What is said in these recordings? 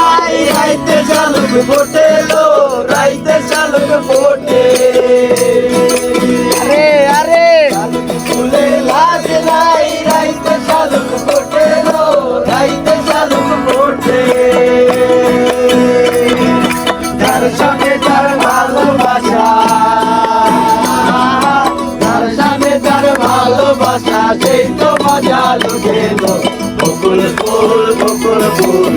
নাই রাইতে শালুক ফোটে লো রাইতে শালুক ফোটে আরে আরে। শালুক ফুলে লাজ নাই রাইতে শালুক ফোটে লো রাইতে শালুক ফোটে যার সঙ্গে যার ভালোবাসা যার সাথে যার ভালোবাসা সেই তো মজা লুটেলো বকুল ফুল বকুল ফুল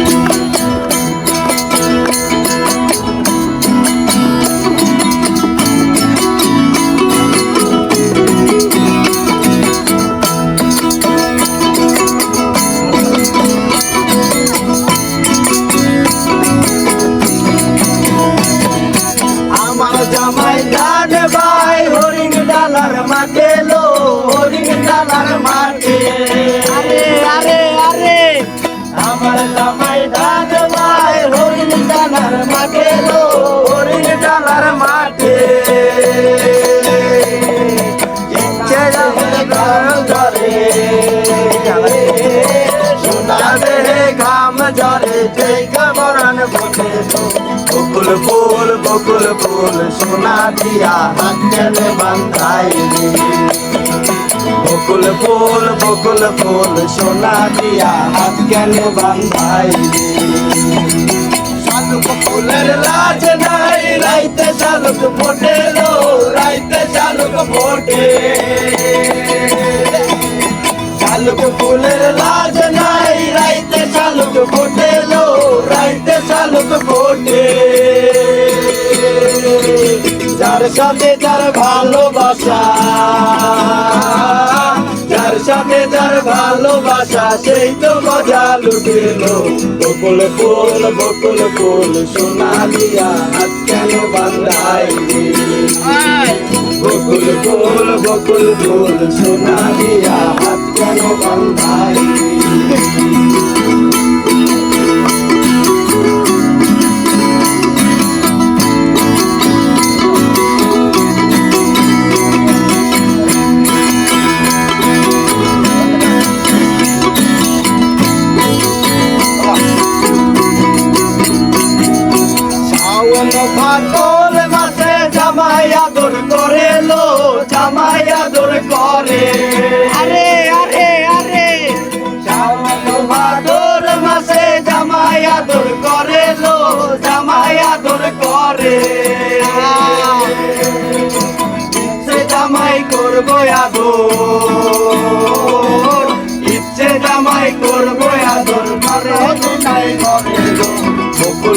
শোনাবে ঘাম জরে যে গমরণ বসে বকুল ফুল বকুল ফুল সোনা দিয়া হাত কেন বান্ধাই বকুল ফুল বকুল ফুল সোনা দিয়া হাত কেন বান্ধাই শালুক ফুলের লাজ নাই, রাইতে শালুক ফোটে রাইতে শালুক ফোটে। সাথে যার ভালোবাসা যার সাথে যার ভালোবাসা সেই তো মজা লুটেলো বকুল ফুল বকুল ফুল সোনা দিয়া হাত কেন বান্ধাই বকুল ফুল বকুল ফুল সোনা দিয়া হাত কেন বান্ধাই শাওন ফাটল মাসে জামাই আদর করে লো জামাই আদর করে। আরে আরে আরে। শাওন ফাটল মাসে জামাই আদর করে লো জামাই আদর করে। সে জামাই করব আদর ইচ্ছে জামাই করব আদর করে নাই করে।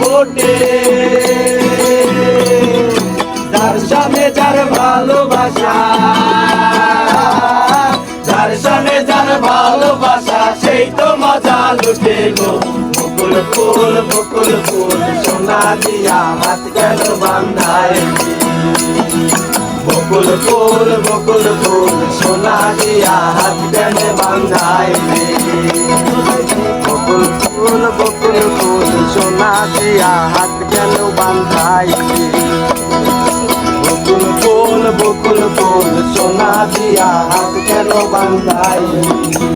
ফোটে যার সামনে যার ভালোবাসা, যার সামনে যার ভালোবাসা, সেই তো মজা লুটে গো। বকুল ফুল বকুল ফুল, সোনা দিয়া হাত কেন বান্ধাই বকুল ফুল বকুল ফুল, সোনা দিয়া হাত কেন বান্ধাই বকুল ফুল বকুল সোনা দিয়া হাত কেন বান্ধাই বকুল ফুল বকুল ফুল সোনা দিয়া হাত কেন বান্ধাই